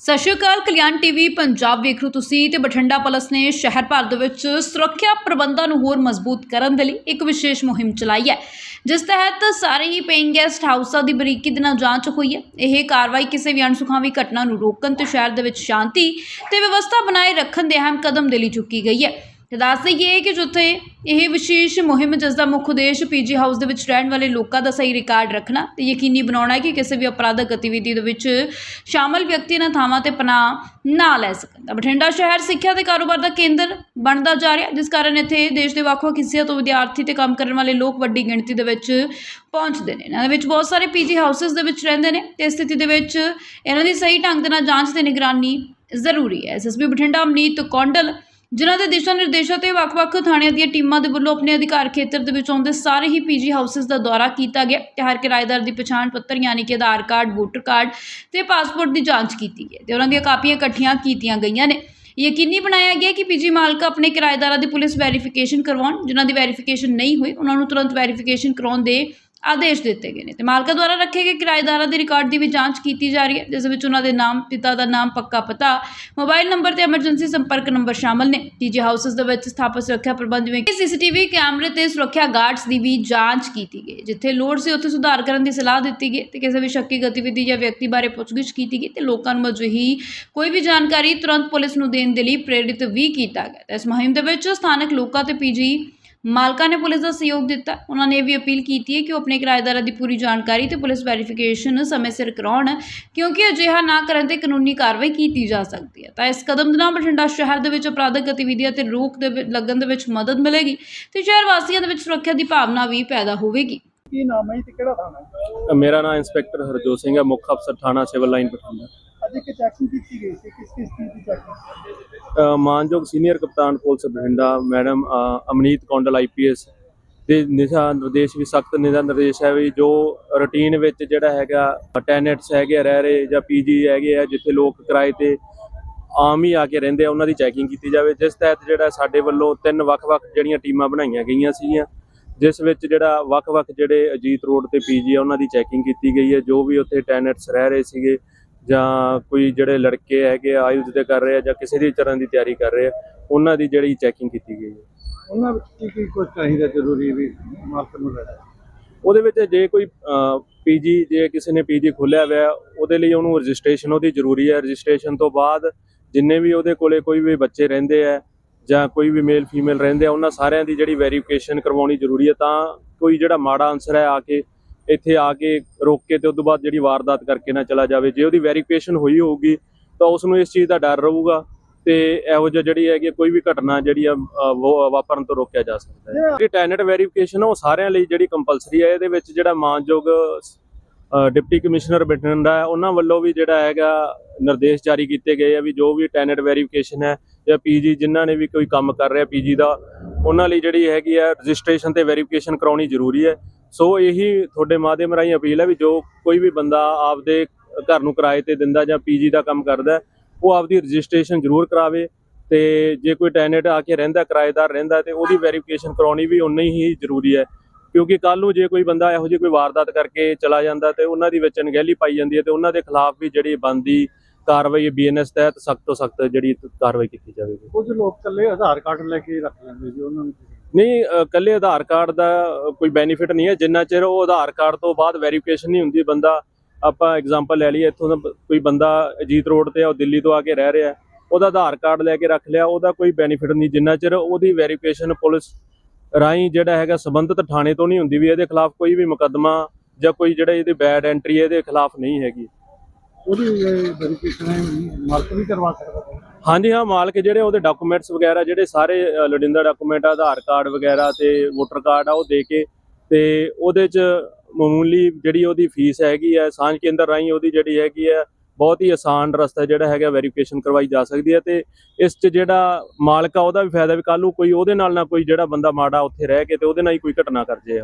ਸਤਿ ਸ਼੍ਰੀ ਅਕਾਲ, ਕਲਿਆਣ ਟੀਵੀ ਪੰਜਾਬ ਵੇਖ ਰਹੇ ਤੁਸੀਂ ਤੇ ਬਠਿੰਡਾ ਪੁਲਿਸ ਨੇ ਸ਼ਹਿਰ ਭਰ ਦੇ ਵਿੱਚ ਸੁਰੱਖਿਆ ਪ੍ਰਬੰਧਾਂ ਨੂੰ ਹੋਰ ਮਜ਼ਬੂਤ ਕਰਨ ਦੇ ਲਈ ਇੱਕ ਵਿਸ਼ੇਸ਼ ਮੁਹਿੰਮ ਚਲਾਈ ਹੈ। ਜਿਸ ਤਹਿਤ ਸਾਰੇ ਹੀ ਪੇਇੰਗ ਗੈਸਟ ਹਾਊਸਾਂ ਦੀ ਬਰੀਕੀ ਦੇ ਨਾਲ ਜਾਂਚ ਹੋਈ ਹੈ। ਇਹ ਕਾਰਵਾਈ ਕਿਸੇ ਵੀ ਅਣਸੁਖਾਵੀ ਘਟਨਾ ਨੂੰ ਰੋਕਣ ਤੇ ਸ਼ਹਿਰ ਦੇ ਵਿੱਚ ਸ਼ਾਂਤੀ ਤੇ ਵਿਵਸਥਾ ਬਣਾਏ ਰੱਖਣ ਦੇ ਅਹਿਮ ਕਦਮ ਦੇ ਲਈ ਚੁੱਕੀ ਗਈ ਹੈ। ਤੇ ਦੱਸ ਦਈਏ ਕਿ ਜਿੱਥੇ ਇਹ ਵਿਸ਼ੇਸ਼ ਮੁਹਿੰਮ ਜਿਸ ਦਾ ਮੁੱਖ ਉਦੇਸ਼ ਪੀਜੀ ਹਾਊਸ ਦੇ ਵਿੱਚ ਰਹਿਣ ਵਾਲੇ ਲੋਕਾਂ ਦਾ ਸਹੀ ਰਿਕਾਰਡ ਰੱਖਣਾ ਤੇ ਯਕੀਨੀ ਬਣਾਉਣਾ ਹੈ ਕਿ ਕਿਸੇ ਵੀ ਅਪਰਾਧਕ ਗਤੀਵਿਧੀ ਦੇ ਵਿੱਚ ਸ਼ਾਮਲ ਵਿਅਕਤੀ ਇਹਨਾਂ ਥਾਵਾਂ ਤੇ ਪਨਾਹ ਨਾ ਲੈ ਸਕਣ। ਤਾਂ ਬਠਿੰਡਾ ਸ਼ਹਿਰ ਸਿੱਖਿਆ ਤੇ ਕਾਰੋਬਾਰ ਦਾ ਕੇਂਦਰ ਬਣਦਾ ਜਾ ਰਿਹਾ, ਜਿਸ ਕਾਰਨ ਇੱਥੇ ਦੇਸ਼ ਦੇ ਵੱਖ-ਵੱਖ ਹਿੱਸਿਆਂ ਤੋਂ ਵਿਦਿਆਰਥੀ ਤੇ ਕੰਮ ਕਰਨ ਵਾਲੇ ਲੋਕ ਵੱਡੀ ਗਿਣਤੀ ਦੇ ਵਿੱਚ ਪਹੁੰਚਦੇ ਨੇ। ਇਹਨਾਂ ਦੇ ਵਿੱਚ ਬਹੁਤ ਸਾਰੇ ਪੀਜੀ ਹਾਊਸਸ ਦੇ ਵਿੱਚ ਰਹਿੰਦੇ ਨੇ ਤੇ ਸਥਿਤੀ ਦੇ ਵਿੱਚ ਇਹਨਾਂ ਦੀ ਸਹੀ ਢੰਗ ਦੇ ਨਾਲ ਜਾਂਚ ਤੇ ਨਿਗਰਾਨੀ ਜ਼ਰੂਰੀ ਹੈ। ਐਸਐਸਪੀ ਬਠਿੰਡਾ ਅਮਨੀਤ ਕੌਂਡਲ ਜਿਨ੍ਹਾਂ ਦੇ ਦਿਸ਼ਾ ਨਿਰਦੇਸ਼ਾਂ ਤੇ ਵੱਖ-ਵੱਖ ਥਾਣਿਆਂ ਦੀਆਂ ਟੀਮਾਂ ਦੇ ਵੱਲੋਂ ਆਪਣੇ ਅਧਿਕਾਰ ਖੇਤਰ ਦੇ ਵਿੱਚ ਆਉਂਦੇ ਸਾਰੇ ਹੀ ਪੀਜੀ ਹਾਊਸਸ ਦਾ ਦੌਰਾ ਕੀਤਾ ਗਿਆ। ਤੇ ਹਰ ਕਿਰਾਏਦਾਰ ਦੀ ਪਛਾਣ ਪੱਤਰ ਯਾਨੀ ਕਿ ਆਧਾਰ ਕਾਰਡ, ਵੋਟਰ ਕਾਰਡ ਤੇ ਪਾਸਪੋਰਟ ਦੀ ਜਾਂਚ ਕੀਤੀ ਗਈ ਤੇ ਉਹਨਾਂ ਦੀਆਂ ਕਾਪੀਆਂ ਇਕੱਠੀਆਂ ਕੀਤੀਆਂ ਗਈਆਂ ਨੇ। ਯਕੀਨੀ ਬਣਾਇਆ ਗਿਆ ਕਿ ਪੀਜੀ ਮਾਲਕ ਆਪਣੇ ਕਿਰਾਏਦਾਰਾਂ ਦੀ ਪੁਲਿਸ ਵੈਰੀਫਿਕੇਸ਼ਨ ਕਰਵਾਉਣ। ਜਿਨ੍ਹਾਂ ਦੀ ਵੈਰੀਫਿਕੇਸ਼ਨ ਨਹੀਂ ਹੋਈ, ਉਹਨਾਂ ਨੂੰ ਤੁਰੰਤ ਵੈਰੀਫਿਕੇਸ਼ਨ ਕਰਾਉਣ ਦੇ ਆਦੇਸ਼ ਦਿੱਤੇ ਗਏ ਨੇ ਤੇ ਮਾਲਕਾ ਦੁਆਰਾ ਰੱਖੇ ਗਏ ਕਿਰਾਏਦਾਰਾਂ ਦੇ ਰਿਕਾਰਡ ਦੀ ਵੀ ਜਾਂਚ ਕੀਤੀ ਜਾ ਰਹੀ ਹੈ, ਜਿਸ ਵਿੱਚ ਉਹਨਾਂ ਦੇ ਨਾਮ, ਪਿਤਾ ਦਾ ਨਾਮ, ਪੱਕਾ ਪਤਾ, ਮੋਬਾਈਲ ਨੰਬਰ ਤੇ ਐਮਰਜੈਂਸੀ ਸੰਪਰਕ ਨੰਬਰ ਸ਼ਾਮਲ ਨੇ। ਪੀਜੀ ਹਾਊਸਸ ਦੇ ਵਿੱਚ ਸਥਾਪਿਤ ਸੁਰੱਖਿਆ ਪ੍ਰਬੰਧ ਜਿਵੇਂ ਕਿ ਸੀਸੀਟੀਵੀ ਕੈਮਰੇ ਤੇ ਸੁਰੱਖਿਆ ਗਾਰਡਸ ਦੀ ਵੀ ਜਾਂਚ ਕੀਤੀ ਗਈ ਜਿੱਥੇ ਲੋੜ ਸੀ ਉੱਥੇ ਸੁਧਾਰ ਕਰਨ ਦੀ ਸਲਾਹ ਦਿੱਤੀ ਗਈ ਤੇ ਕਿਸੇ ਵੀ ਸ਼ੱਕੀ ਗਤੀਵਿਧੀ ਜਾਂ ਵਿਅਕਤੀ ਬਾਰੇ ਪੁੱਛਗਿੱਛ ਕੀਤੀ ਗਈ ਤੇ ਲੋਕਾਂ ਨੂੰ ਅਜਿਹੀ ਕੋਈ ਵੀ ਜਾਣਕਾਰੀ ਤੁਰੰਤ ਪੁਲਿਸ ਨੂੰ ਦੇਣ ਦੇ ਲਈ ਪ੍ਰੇਰਿਤ ਵੀ ਕੀਤਾ ਗਿਆ ਤੇ ਇਸ ਮੁਹਿੰਮ ਦੇ ਵਿੱਚ ਸਥਾਨਕ ਲੋਕਾਂ ਤੇ ਪੀਜੀ ਮਾਲਕਾਂ ਨੇ ਪੁਲਿਸ ਦਾ ਸਹਿਯੋਗ ਦਿੱਤਾ। ਉਹਨਾਂ ਨੇ ਵੀ ਅਪੀਲ ਕੀਤੀ ਹੈ ਕਿ ਉਹ ਆਪਣੇ ਕਿਰਾਏਦਾਰਾਂ ਦੀ ਪੂਰੀ ਜਾਣਕਾਰੀ ਤੇ ਪੁਲਿਸ ਵੈਰੀਫਿਕੇਸ਼ਨ ਸਮੇਂ ਸਿਰ ਕਰਾਉਣ ਕਿਉਂਕਿ ਅਜਿਹਾ ਨਾ ਕਰਨ ਤੇ ਕਾਨੂੰਨੀ ਕਾਰਵਾਈ ਕੀਤੀ ਜਾ ਸਕਦੀ ਹੈ। ਤਾਂ ਇਸ ਕਦਮ ਦੇ ਨਾਲ ਬਠਿੰਡਾ ਸ਼ਹਿਰ ਦੇ ਵਿੱਚ ਅਪਰਾਧਕ ਗਤੀਵਿਧੀਆਂ ਤੇ ਰੋਕ ਦੇ ਲੱਗਣ ਦੇ ਵਿੱਚ ਮਦਦ ਮਿਲੇਗੀ ਤੇ ਸ਼ਹਿਰ ਵਾਸੀਆਂ ਦੇ ਵਿੱਚ ਸੁਰੱਖਿਆ ਦੀ ਭਾਵਨਾ ਵੀ ਪੈਦਾ ਹੋਵੇਗੀ। ਕੀ ਨਾਮ ਹੈ ਤੇ ਕਿਹੜਾ ਥਾਣਾ ਹੈ? ਮੇਰਾ ਨਾਮ ਇੰਸਪੈਕਟਰ ਹਰਜੋਤ ਸਿੰਘ ਹੈ ਮੁੱਖ ਅਫਸਰ ਥਾਣਾ ਸਿਵਲ ਲਾਈਨ ਪਠਾਨਾ ਅੱਜ ਇੱਕ ਚੈਕਿੰਗ ਕੀਤੀ ਗਈ ਸੀ? ਕਿਸ ਕਿਸ ਚੀਜ਼ ਦੀ ਚੈਕਿੰਗ ਮਾਨਯੋਗ ਸੀਨੀਅਰ ਕਪਤਾਨ police Bathinda madam Amneet Kondal IPS ਦੇ ਨਿਸ਼ਾ ਨਿਰਦੇਸ਼ ਵੀ ਸਖਤ ਨਿਸ਼ਾ ਨਿਰਦੇਸ਼ ਹੈ ਵੀ ਜੋ ਰੁਟੀਨ ਵਿੱਚ ਜਿਹੜਾ ਹੈਗਾ ਟੈਨੈਂਟਸ ਹੈਗੇ ਆ, ਰਹਿ ਰਹੇ ਜਾਂ ਪੀਜੀ ਹੈਗੇ ਆ ਜਿੱਥੇ ਲੋਕ ਕਿਰਾਏ ਤੇ ਆਮ ਹੀ ਆ ਕੇ ਰਹਿੰਦੇ ਆ ਉਹਨਾਂ ਦੀ ਚੈਕਿੰਗ ਕੀਤੀ ਜਾਵੇ। ਜਿਸ ਤਹਿਤ ਜਿਹੜਾ ਸਾਡੇ ਵੱਲੋਂ ਤਿੰਨ ਵੱਖ-ਵੱਖ ਜਿਹੜੀਆਂ ਟੀਮਾਂ ਬਣਾਈਆਂ ਗਈਆਂ ਸੀਗੀਆਂ ਜਿਸ ਵਿੱਚ ਜਿਹੜਾ ਵੱਖ-ਵੱਖ ਜਿਹੜੇ ਅਜੀਤ ਰੋਡ ਤੇ ਪੀਜੀ ਆ ਉਹਨਾਂ ਦੀ ਚੈਕਿੰਗ ਕੀਤੀ ਗਈ ਹੈ। ਜੋ ਵੀ ਉੱਥੇ ਟੈਨੈਂਟਸ ਰਹਿ ਰਹੇ ਸੀਗੇ ਜਾਂ ਕੋਈ ਜਿਹੜੇ ਲੜਕੇ ਹੈਗੇ ਆਯੁਧ ਦੇ ਕਰ ਰਹੇ ਆ ਜਾਂ ਕਿਸੇ ਦੀ ਤਰ੍ਹਾਂ ਦੀ ਤਿਆਰੀ ਕਰ ਰਹੇ ਆ ਉਹਨਾਂ ਦੀ ਜਿਹੜੀ ਚੈਕਿੰਗ ਕੀਤੀ ਗਈ ਹੈ। ਉਹਨਾਂ ਵਿੱਚ ਕੀ ਕੀ ਕੁਝ ਚਾਹੀਦਾ ਜ਼ਰੂਰੀ ਵੀ ਮਾਲਕ ਨੂੰ ਲੈਣਾ ਉਹਦੇ ਵਿੱਚ ਜੇ ਕੋਈ ਪੀਜੀ ਜੇ ਕਿਸੇ ਨੇ ਪੀਜੀ ਖੋਲਿਆ ਹੋਇਆ ਉਹਦੇ ਲਈ ਉਹਨੂੰ ਰਜਿਸਟ੍ਰੇਸ਼ਨ ਉਹਦੀ ਜ਼ਰੂਰੀ ਹੈ। ਰਜਿਸਟ੍ਰੇਸ਼ਨ ਤੋਂ ਬਾਅਦ ਜਿੰਨੇ ਵੀ ਉਹਦੇ ਕੋਲੇ ਕੋਈ ਵੀ ਬੱਚੇ ਰਹਿੰਦੇ ਆ ਜਾਂ ਕੋਈ ਵੀ ਮੇਲ ਫੀਮੇਲ ਰਹਿੰਦੇ ਆ ਉਹਨਾਂ ਸਾਰਿਆਂ ਦੀ ਜਿਹੜੀ ਵੈਰੀਫਿਕੇਸ਼ਨ ਕਰਵਾਉਣੀ ਜ਼ਰੂਰੀ ਹੈ ਤਾਂ ਕੋਈ ਜਿਹੜਾ ਮਾੜਾ ਆਨਸਰ ਹੈ ਆ ਕੇ ਇੱਥੇ ਆ ਕੇ ਰੋਕ ਕੇ ਤੇ ਉਸ ਤੋਂ ਬਾਅਦ ਜਿਹੜੀ ਵਾਰਦਾਤ ਕਰਕੇ ਨਾ ਚਲਾ ਜਾਵੇ ਜੇ ਉਹਦੀ ਵੈਰੀਫਿਕੇਸ਼ਨ ਹੋਈ ਹੋਊਗੀ ਤਾਂ ਉਸ ਨੂੰ ਇਸ ਚੀਜ਼ ਦਾ ਡਰ ਰਹੂਗਾ ਤੇ ਇਹੋ ਜਿਹਾ ਜਿਹੜੀ ਹੈਗੀ ਆ, ਕੋਈ ਵੀ ਘਟਨਾ ਜਿਹੜੀ ਆ ਅ, ਵਾਪਰਨ ਤੋਂ ਰੋਕਿਆ ਜਾ ਸਕਦਾ ਹੈ। ਜਿਹੜੀ ਟੈਨੈਂਟ ਵੈਰੀਫਿਕੇਸ਼ਨ ਉਹ ਸਾਰਿਆਂ ਲਈ ਜਿਹੜੀ ਕੰਪਲਸਰੀ ਹੈ ਇਹਦੇ ਵਿੱਚ ਜਿਹੜਾ ਮਾਨਯੋਗ ਡਿਪਟੀ ਕਮਿਸ਼ਨਰ ਬਠਿੰਡਾ ਹੈ ਉਹਨਾਂ ਵੱਲੋਂ ਵੀ ਜਿਹੜਾ ਹੈਗਾ ਨਿਰਦੇਸ਼ ਜਾਰੀ ਕੀਤੇ ਗਏ ਆ ਵੀ ਜੋ ਵੀ ਟੈਨੈਂਟ ਵੈਰੀਫਿਕੇਸ਼ਨ ਹੈ ਜਾਂ ਪੀਜੀ ਜਿਨ੍ਹਾਂ ਨੇ ਵੀ ਕੋਈ ਕੰਮ ਕਰ ਰਿਹਾ ਪੀਜੀ ਦਾ ਉਹਨਾਂ ਲਈ ਜਿਹੜੀ ਹੈਗੀ ਆ ਰਜਿਸਟ੍ਰੇਸ਼ਨ ਤੇ ਵੈਰੀਫਿਕੇਸ਼ਨ ਕਰਾਉਣੀ ਜ਼ਰੂਰੀ ਹੈ। ਸੋ ਇਹੀ ਤੁਹਾਡੇ ਮਾਧਿਅਮ ਰਾਹੀਂ ਅਪੀਲ ਹੈ ਵੀ ਜੋ ਕੋਈ ਵੀ ਬੰਦਾ ਆਪਦੇ ਘਰ ਨੂੰ ਕਿਰਾਏ ਤੇ ਦਿੰਦਾ ਜਾਂ ਪੀਜੀ ਦਾ ਕੰਮ ਕਰਦਾ ਉਹ ਆਪਦੀ ਰਜਿਸਟ੍ਰੇਸ਼ਨ ਜ਼ਰੂਰ ਕਰਾਵੇ ਤੇ ਜੇ ਕੋਈ ਟੈਨੈਂਟ ਆ ਕੇ ਰਹਿੰਦਾ, ਕਿਰਾਏਦਾਰ ਰਹਿੰਦਾ ਤੇ ਉਹਦੀ ਵੈਰੀਫਿਕੇਸ਼ਨ ਕਰਾਉਣੀ ਵੀ ਉਨੀ ਹੀ ਜ਼ਰੂਰੀ ਹੈ। ਕਿਉਂਕਿ ਕੱਲ ਨੂੰ ਜੇ ਕੋਈ ਬੰਦਾ ਇਹੋ ਜਿਹੀ ਕੋਈ ਵਾਰਦਾਤ ਕਰਕੇ ਚਲਾ ਜਾਂਦਾ ਤੇ ਉਹਨਾਂ ਦੀ ਵਿੱਚ ਅਣਗਹਿਲੀ ਪਾਈ ਜਾਂਦੀ ਹੈ ਤੇ ਉਹਨਾਂ ਦੇ ਖਿਲਾਫ ਵੀ ਜਿਹੜੀ ਬੰਦੀ ਕਾਰਵਾਈ ਬੀਐਨਐਸ ਤਹਿਤ ਸਖਤ ਤੋਂ ਸਖਤ ਜਿਹੜੀ ਕਾਰਵਾਈ ਕੀਤੀ ਜਾਵੇਗੀ। ਕੁਝ ਲੋਕ ਇਕੱਲੇ ਆਧਾਰ ਕਾਰਡ ਲੈ ਕੇ ਰੱਖ ਲੈਂਦੇ ਜੀ ਉਹਨਾਂ ਨੂੰ ਨਹੀਂ ਅ, ਇਕੱਲੇ ਆਧਾਰ ਕਾਰਡ ਦਾ ਕੋਈ ਬੈਨੀਫਿਟ ਨਹੀਂ ਹੈ। ਜਿੰਨਾ ਚਿਰ ਉਹ ਆਧਾਰ ਕਾਰਡ ਤੋਂ ਬਾਅਦ ਵੈਰੀਫਿਕੇਸ਼ਨ ਨਹੀਂ ਹੁੰਦੀ ਬੰਦਾ ਆਪਾਂ ਐਗਜ਼ਾਮਪਲ ਲੈ ਲਈਏ ਇੱਥੋਂ ਦਾ ਕੋਈ ਬੰਦਾ ਅਜੀਤ ਰੋਡ ਤੇ ਆ ਉਹ ਦਿੱਲੀ ਤੋਂ ਆ ਕੇ ਰਹਿ ਰਿਹਾ ਉਹਦਾ ਆਧਾਰ ਕਾਰਡ ਲੈ ਕੇ ਰੱਖ ਲਿਆ ਉਹਦਾ ਕੋਈ ਬੈਨੀਫਿਟ ਨਹੀਂ। ਜਿੰਨਾ ਚਿਰ ਉਹਦੀ ਵੈਰੀਫਿਕੇਸ਼ਨ ਪੁਲਿਸ ਰਾਹੀਂ ਜਿਹੜਾ ਹੈਗਾ ਸੰਬੰਧਿਤ ਥਾਣੇ ਤੋਂ ਨਹੀਂ ਹੁੰਦੀ ਵੀ ਇਹਦੇ ਖਿਲਾਫ ਕੋਈ ਵੀ ਮੁਕੱਦਮਾ ਜਾਂ ਕੋਈ ਜਿਹੜਾ ਇਹਦੇ ਬੈਡ ਐਂਟਰੀ ਇਹਦੇ ਖਿਲਾਫ ਨਹੀਂ ਹੈਗੀ। ਉਹਦੀ ਵੈਰੀਫਿਕੇਸ਼ਨ ਮਾਲਕ ਵੀ ਕਰਵਾ ਸਕਦਾ। ਹਾਂਜੀ, ਹਾਂ, ਮਾਲਕ ਜਿਹੜੇ ਉਹਦੇ ਡਾਕੂਮੈਂਟਸ ਵਗੈਰਾ, ਜਿਹੜੇ ਸਾਰੇ ਲੋੜੀਂਦਾ ਡਾਕੂਮੈਂਟ ਆਧਾਰ ਕਾਰਡ ਵਗੈਰਾ ਤੇ ਵੋਟਰ ਕਾਰਡ ਆ, ਉਹ ਦੇ ਕੇ ਤੇ ਉਹਦੇ ਚ ਮਾਮੂਲੀ ਜਿਹੜੀ ਉਹਦੀ ਫੀਸ ਹੈਗੀ ਹੈ ਸਾਂਝ ਕੇਂਦਰ ਰਾਹੀਂ ਉਹਦੀ ਜਿਹੜੀ ਹੈਗੀ ਹੈ ਬਹੁਤ ਹੀ ਆਸਾਨ ਰਸਤਾ ਜਿਹੜਾ ਹੈਗਾ ਵੈਰੀਫਿਕੇਸ਼ਨ ਕਰਵਾਈ ਜਾ ਸਕਦੀ ਹੈ ਤੇ ਇਸ ਚ ਜਿਹੜਾ ਮਾਲਕ ਆ, ਉਹਦਾ ਵੀ ਫਾਇਦਾ ਵੀ ਕੱਲ ਨੂੰ ਕੋਈ ਉਹਦੇ ਨਾਲ ਨਾ ਕੋਈ ਜਿਹੜਾ ਬੰਦਾ ਮਾੜਾ ਉੱਥੇ ਰਹਿ ਕੇ ਤੇ ਉਹਦੇ ਨਾਲ ਹੀ ਕੋਈ ਘਟਨਾ ਕਰ ਜੇ